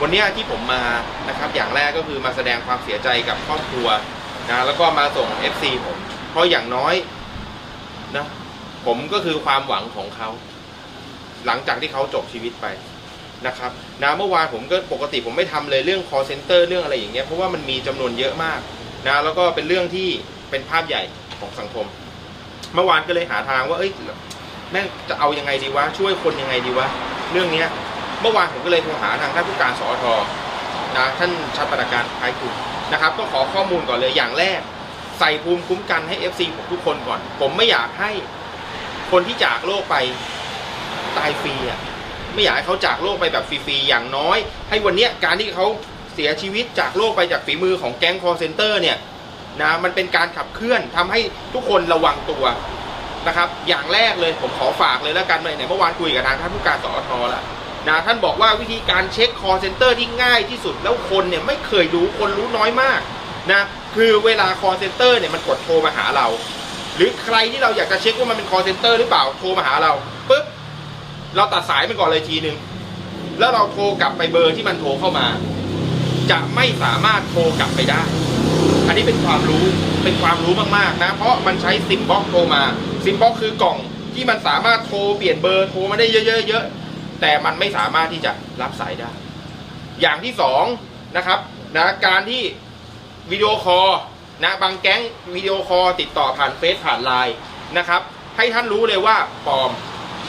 วันนี้ที่ผมมานะครับอย่างแรกก็คือมาแสดงความเสียใจกับครอบครัวนะแล้วก็มาส่ง FC ผมเพราะอย่างน้อยนะผมก็คือความหวังของเขา หลังจากที่เขาจบชีวิตไปนะครับนะเมื่อวานผมก็ปกติผมไม่ทำเลยเรื่อง call center เรื่องอะไรอย่างเงี้ยเพราะว่ามันมีจำนวนเยอะมากนะแล้วก็เป็นเรื่องที่เป็นภาพใหญ่ของสังคม เมื่อวานก็เลยหาทางว่าเอ้ยแม่งจะเอายังไงดีวะช่วยคนยังไงดีวะเรื่องเนี้ย เมื่อวานผมก็เลยโทรหาทางท่านผู้การสอทนะท่านชัดปราการคล้ายคุณนะครับก็ขอข้อมูลก่อนเลยอย่างแรก ใส่ภูมิคุ้มกันให้ FC ผมทุกคนก่อน ผมไม่อยากให้คนที่จากโลกไปตายฟรีอะไม่อยากให้เขาจากโลกไปแบบฟรีๆอย่างน้อย ให้วันเนี้ยการที่เขาเสียชีวิตจากโลกไปจากฝีมือของแก๊งคอร์เซนเตอร์เนี่ยนะมันเป็นการขับเคลื่อนทำให้ทุกคนระวังตัวนะครับ อย่างแรกเลยผมขอฝากเลยแล้วกันไหนๆเมื่อวานคุยกับทางท่านผู้การสอทแล้ว นะท่านบอกว่าวิธีการเช็ค call center ที่ง่ายที่สุดแล้วคนเนี่ยไม่เคยรู้คนรู้น้อยมากนะคือเวลา call center เนี่ยมันกดโทรมาหาเรา หรือใครที่เราอยากจะเช็คว่ามันเป็น call center หรือเปล่าโทรมาหาเราปุ๊บเราตัดสายมันก่อนเลยทีนึงแล้วเราโทรกลับไปเบอร์ที่มันโทรเข้ามา จะไม่สามารถโทรกลับไปได้ อันนี้เป็นความรู้เป็นความรู้มากๆนะ เพราะมันใช้ซิมบ็อกโทรมาซิมบ็อกคือกล่องที่มันสามารถโทรเปลี่ยนเบอร์โทรมาได้เยอะๆ แต่มันไม่สามารถที่จะรับสายได้ อย่างที่สองนะครับนะการที่วิดีโอคอลนะบางแก๊งวิดีโอคอลติดต่อผ่านเฟซผ่านไลน์นะครับ ให้ท่านรู้เลยว่าปลอม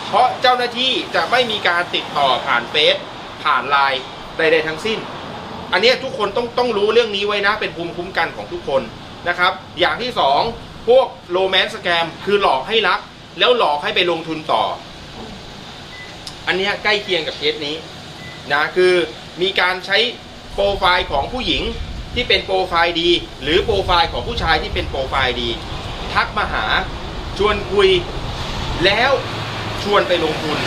เพราะเจ้าหน้าที่จะไม่มีการติดต่อผ่านเฟซผ่านไลน์ใดๆทั้งสิ้น อันนี้ทุกคนต้องต้องรู้เรื่องนี้ไว้นะ เป็นภูมิคุ้มกันของทุกคนนะครับ อย่างที่สองพวกโรแมนต์สแกมคือหลอกให้รัก แล้วหลอกให้ไปลงทุนต่อ อันนี้ใกล้เคียงกับเคสนี้นะคือมีการใช้โปรไฟล์ของผู้หญิงที่เป็นโปรไฟล์ดี หรือโปรไฟล์ของผู้ชายที่เป็นโปรไฟล์ดี ทักมาหาชวนคุยแล้วชวนไปลงทุน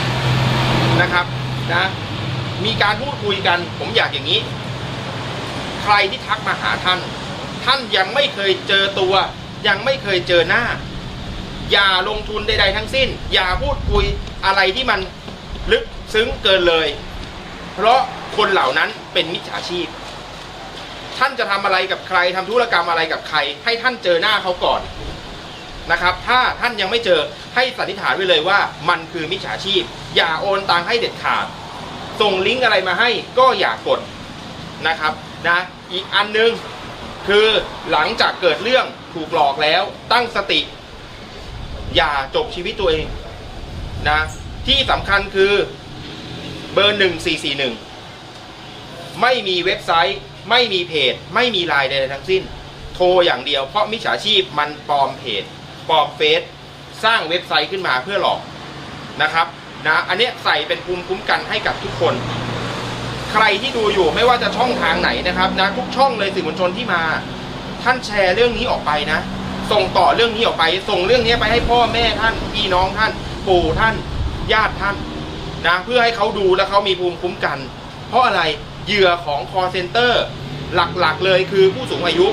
นะครับนะมีการพูดคุยกันผมอยากอย่างนี้ ใครที่ทักมาหาท่าน ท่านยังไม่เคยเจอตัว ยังไม่เคยเจอหน้า อย่าลงทุนใดๆทั้งสิ้น อย่าพูดคุยอะไรที่มัน ลึกซึ้งเกินเลย เพราะคนเหล่านั้นเป็นมิจฉาชีพ ท่านจะทำอะไรกับใครทำธุรกรรมอะไรกับใคร ให้ท่านเจอหน้าเขาก่อนนะครับ ถ้าท่านยังไม่เจอให้สันนิษฐานไว้เลยว่า มันคือมิจฉาชีพ อย่าโอนตังให้เด็ดขาด ส่งลิงก์อะไรมาให้ก็อย่ากดนะครับนะอีกอันหนึงคือหลังจากเกิดเรื่องถูกหลอกแล้วตั้งสติ อย่าจบชีวิตตัวเองนะ ที่สำคัญคือเบอร์หนึ่งสี่สี่หนึ่งไม่มีเว็บไซต์ ไม่มีเพจ ไม่มีไลน์ใดๆทั้งสิ้น โทรอย่างเดียวเพราะมิจฉาชีพมันปลอมเพจปลอมเฟซสร้างเว็บไซต์ขึ้นมาเพื่อหลอกนะครับนะอันนี้ใส่เป็นภูมิคุ้มกันให้กับทุกคน ใครที่ดูอยู่ไม่ว่าจะช่องทางไหนนะครับนะทุกช่องเลยสื่อมวลชนที่มา ท่านแชร์เรื่องนี้ออกไปนะ ส่งต่อเรื่องนี้ออกไป ส่งเรื่องนี้ไปให้พ่อแม่ท่านพี่น้องท่าน ปู่ท่าน ญาติท่านนะเพื่อให้เขาดูและเขามีภูมิคุ้มกัน เพราะอะไรเหยื่อของคอเซนเตอร์หลักๆเลยคือผู้สูงอายุ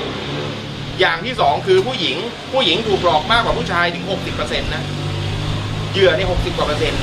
อย่างที่สองคือผู้หญิง ผู้หญิงถูกหลอกมากกว่าผู้ชายถึง 60%นะเหยื่อใน60กว่าเปอร์เซ็นต์